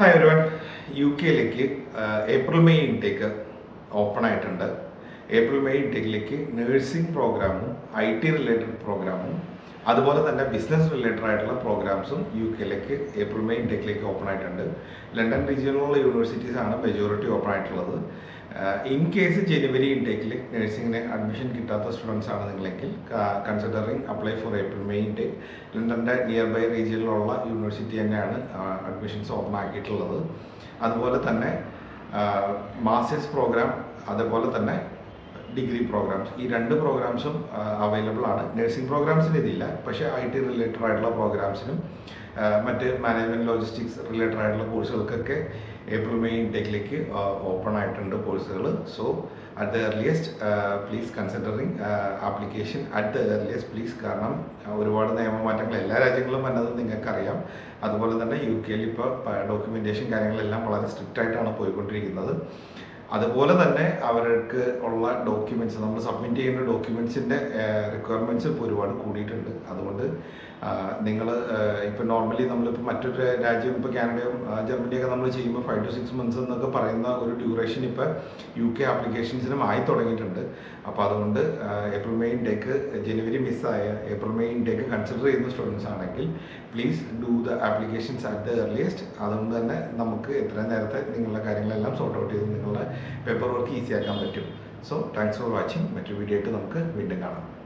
Hi ഒരുവൻ U കെയിലേക്ക് April May intake open ആയിട്ടുണ്ട്. ഏപ്രിൽ മെയ് ഇൻടേക്കിലേക്ക് നേഴ്സിംഗ് പ്രോഗ്രാമും ഐ ടി റിലേറ്റഡ് പ്രോഗ്രാമും അതുപോലെ തന്നെ ബിസിനസ് റിലേറ്റഡ് ആയിട്ടുള്ള പ്രോഗ്രാംസും യു കെയിലേക്ക് ഏപ്രിൽ മെയ് ഇൻടേക്കിലേക്ക് ഓപ്പൺ ആയിട്ടുണ്ട്. ലണ്ടൻ റീജിയനിലുള്ള യൂണിവേഴ്സിറ്റീസാണ് മെജോറിറ്റി ഓപ്പൺ ആയിട്ടുള്ളത്. ഇൻ കേസ് ജനുവരി ഇൻടേക്കിൽ നഴ്സിംഗിന് അഡ്മിഷൻ കിട്ടാത്ത സ്റ്റുഡൻസ് ആണ് നിങ്ങളെങ്കിൽ considering apply for April May intake ലണ്ടന്റെ nearby റീജിയനിലുള്ള യൂണിവേഴ്സിറ്റി തന്നെയാണ് അഡ്മിഷൻസ് ഓപ്പൺ ആക്കിയിട്ടുള്ളത്. അതുപോലെ തന്നെ മാസ്റ്റേഴ്സ് പ്രോഗ്രാം അതുപോലെ തന്നെ ഡിഗ്രി പ്രോഗ്രാംസ്. ഈ രണ്ട് പ്രോഗ്രാംസും അവൈലബിൾ ആണ്. നഴ്സിംഗ് പ്രോഗ്രാംസിന് ഇതില്ല. പക്ഷേ ഐ ടി റിലേറ്റഡ് ആയിട്ടുള്ള പ്രോഗ്രാംസിനും മറ്റ് മാനേജ്മെന്റ് ലോജിസ്റ്റിക്സ് റിലേറ്റഡ് ആയിട്ടുള്ള കോഴ്സുകൾക്കൊക്കെ ഏപ്രിൽ മെയ് ഇൻടേക്കിലേക്ക് ഓപ്പൺ ആയിട്ടുണ്ട് കോഴ്സുകൾ so at the earliest please considering application at the earliest please കാരണം ഒരുപാട് നിയമമാറ്റങ്ങൾ എല്ലാ രാജ്യങ്ങളിലും വന്നത് നിങ്ങൾക്കറിയാം. അതുപോലെ തന്നെ യു കെയിൽ ഇപ്പോൾ ഡോക്യുമെന്റേഷൻ കാര്യങ്ങളെല്ലാം വളരെ സ്ട്രിക്റ്റ് ആയിട്ടാണ് പോയിക്കൊണ്ടിരിക്കുന്നത്. അതുപോലെ തന്നെ അവർക്ക് ഉള്ള ഡോക്യുമെന്റ്സ് നമ്മൾ സബ്മിറ്റ് ചെയ്യുന്ന ഡോക്യുമെന്റ്സിന്റെ റിക്വയർമെന്റ്സ് ഇപ്പോൾ ഒരുപാട് കൂടിയിട്ടുണ്ട്. അതുകൊണ്ട് നിങ്ങൾ ഇപ്പോൾ നോർമലി നമ്മളിപ്പോൾ മറ്റൊരു രാജ്യം ഇപ്പോൾ കാനഡയും ജർമ്മനിയൊക്കെ നമ്മൾ ചെയ്യുമ്പോൾ ഫൈവ് ടു സിക്സ് മന്ത്സ് എന്നൊക്കെ പറയുന്ന ഒരു ഡ്യൂറേഷൻ ഇപ്പോൾ യു കെ ആപ്ലിക്കേഷൻസിനും ആയി തുടങ്ങിയിട്ടുണ്ട്. അപ്പോൾ അതുകൊണ്ട് ഏപ്രിൽ മെയ് ഡേക്ക് ജനുവരി മിസ്സായ ഏപ്രിൽ മെയ് ഡേക്ക് കൺസിഡർ ചെയ്യുന്ന സ്റ്റുഡൻസ് ആണെങ്കിൽ please do the applications at the earliest അതുകൊണ്ട് തന്നെ നമുക്ക് എത്രയും നേരത്തെ നിങ്ങളുടെ കാര്യങ്ങളെല്ലാം സോർട്ട് ഔട്ട് ചെയ്ത് നിങ്ങളുടെ പേപ്പർ വർക്ക് ഈസിയാക്കാൻ പറ്റും. സോ താങ്ക്സ് ഫോർ വാച്ചിങ് മറ്റൊരു വീഡിയോ ആയിട്ട് നമുക്ക് വീണ്ടും കാണാം.